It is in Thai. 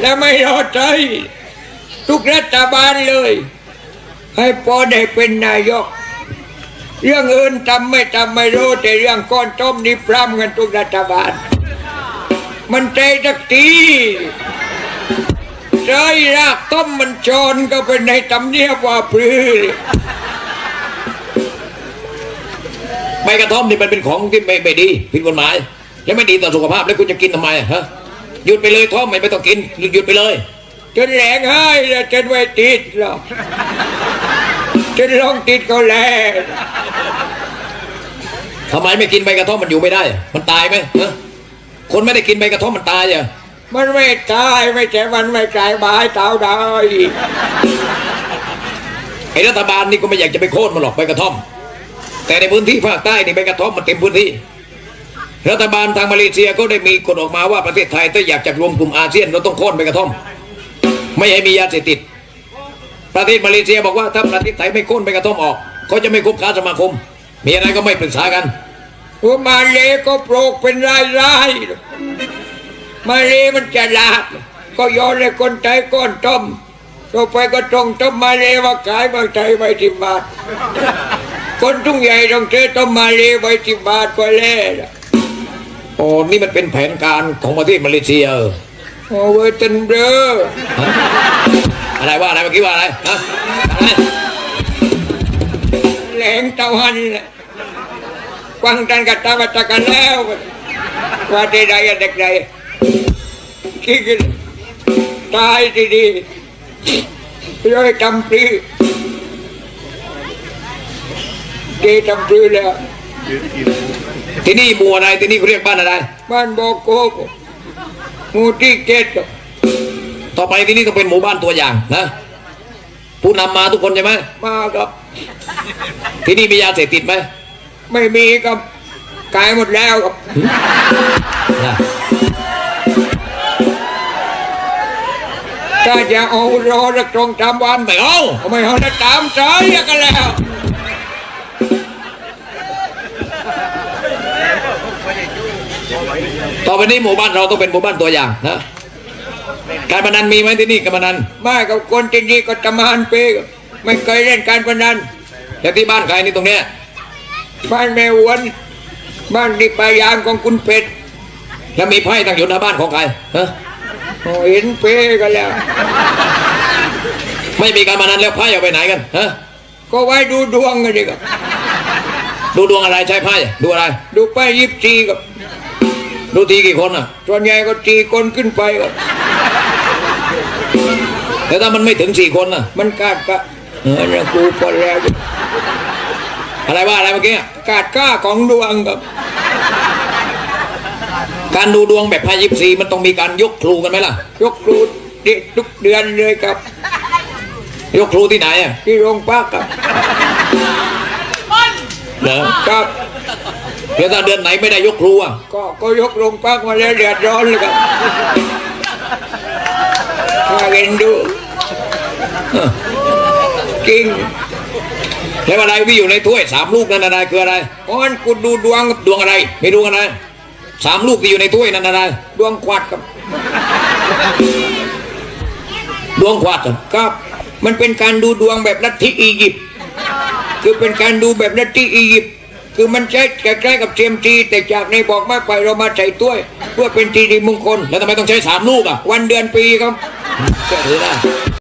และไม่รอใจทุกรัฐบาลเลย ให้พอได้เป็นนายก เรื่องอื่นทำไม่ทำไม่รู้ แต่เรื่องก้อนต้มนี่พร่ำกันทุกรัฐบาล มันใจสักทีใจรากต้มมันชนก็เป็นในตำเนียบว่าพลือใบกระท่อมนี่มันเป็นของที่ไม่ไม่ดีผิดกฎหมาย และไม่ดีต่อสุขภาพแล้วคุณจะกินทำไมฮะ หยุดไปเลยท่อมไม่ไม่ต้องกินหยุดไปเลยจนแหลงให้แล้วจนไว้ติดหรอกจนลองติดเขาแล้วทำไมไม่กินใบกระท่อมมันอยู่ไม่ได้ มันตายไหมฮะคนไม่ได้กินใบกระท่อมมันตายอะมันไม่ตายไม่ใช่มันไม่กลายบายเต่าได้ไอ้รัฐบาลนี่ก็ไม่อยากจะไปโค่นมันหรอกใบกระท่อม แต่ในพื้นที่ภาคใต้นี่ใบกระท่อมมันเต็มพื้นที่ รัฐบาลทางมาเลเซียก็ได้มีกฎออกมาว่าประเทศไทยถ้าอยากจะรวมกลุ่มอาเซียนเราต้องโค่นใบกระท่อม ไม่ให้มียาเสพติด ประเทศมาเลเซียบอกว่าถ้าประเทศไทยไม่โค่นใบกระท่อมออกเขาจะไม่คบค้าสมาคม มีอะไรก็ไม่ปรึกษากันหัวมาเลก็โปรกเป็นรายรายมาเลมันจะลาดก็โย้อนเลยคนใจก้อนต้มต่อไปก็ตรงต้มมาเลว่าขายบางใจไว้ที่บาทคนทุ่งใหญ่ต้องเจอต้มมาเลไว้ที่บาทก็แล้ว โอ้นี่มันเป็นแผนการของประเทศมาเลเซียเออโอ้เว้ยตันเบลออะไรว่าอะไรเมื่อกี้ว่าอะไรฮะอะไรแหลงเตาหันแหละกวางตันกับตาวัตกันแล้วว่าได้ใดอะเด็กใดคิดกันตายทีดีย้อยจำปลีเดจำปลีแล้ว ที่นี่หมู่อะไรที่นี่เขาเรียกบ้านอะไร บ้านบอกโกบหมู่ที่เจ็ดครับต่อไปที่นี่ต้องเป็นหมู่บ้านตัวอย่างนะผู้นำมาทุกคนใช่ไหมมากับ ที่นี่มียาเสพติดไหมไม่มีกับกายหมดแล้วครับนะถ้าจะเอารอระตรงตามวันไม่เอาก็ไม่เอานะตามใจกันแล้ว ต่อไปนี้หมู่บ้านเราต้องเป็นหมู่บ้านตัวอย่างนะการพนันมีไหมที่นี่การพนันไม่กับคนที่นี่ก็จะมานเปกไม่เคยเล่นการพนันแล้วที่บ้านใครนี่ตรงเนี้ยบ้านแม่หวนบ้านที่ปลายางของคุณเป็ดแล้วมีไพ่ตั้งอยู่หน้าบ้านของใครฮะโอ้เห็นเปกันแล้ว ไม่มีการพนันแล้วไพ่เอาไปไหนกันฮะก็ไว้ดูดวงกันดีครับดูดวงอะไรใช้ไพ่ดูอะไร ดูไปยิบจีกับ ดูทีกี่คนอะส่วนใหญ่ก็จีคนขึ้นไปครับแล้วถ้ามันไม่ถึงสี่คนอะ มันกาดกะเออเนี่ยกูพอแล้ว อะไรว่าอะไรเมื่อกี้กาดก้าของดวงครับ การดูดวงแบบไพ่ยิปซีมันต้องมีการยกครูกันไหมล่ะ ยกครูเด็กทุกเดือนเลยครับ ยกครูที่ไหนอะที่โรงพักครับเหรอครับ แล้วถ้าเดือนไหนไม่ได้ยกครูอะก็ก็ยกโรงพักมาแล้วเดือดร้อนเลยครับถ้าเห็นดูเออจริงแล้วอะไรที่อยู่ในถ้วยสามลูกนั่นอะไรคืออะไรก้อนกูดูดวงกับดวงอะไร ไม่ดวงอะไรสามลูกที่อยู่ในถ้วยนั่นอะไรดวงควัดครับดวงขวัดเหรอครับ มันเป็นการดูดวงแบบลัทธิอียิปต์คือเป็นการดูแบบลัทธิอียิปต์ คือมันใช้คล้ายๆกับเทียมจีแต่จากในบอกไม้ไปเรามาใส่ถ้วย เพื่อเป็นทีดีมงคล แล้วทำไมต้องใช้สามลูกอะ วันเดือนปีครับเชื่อถือได้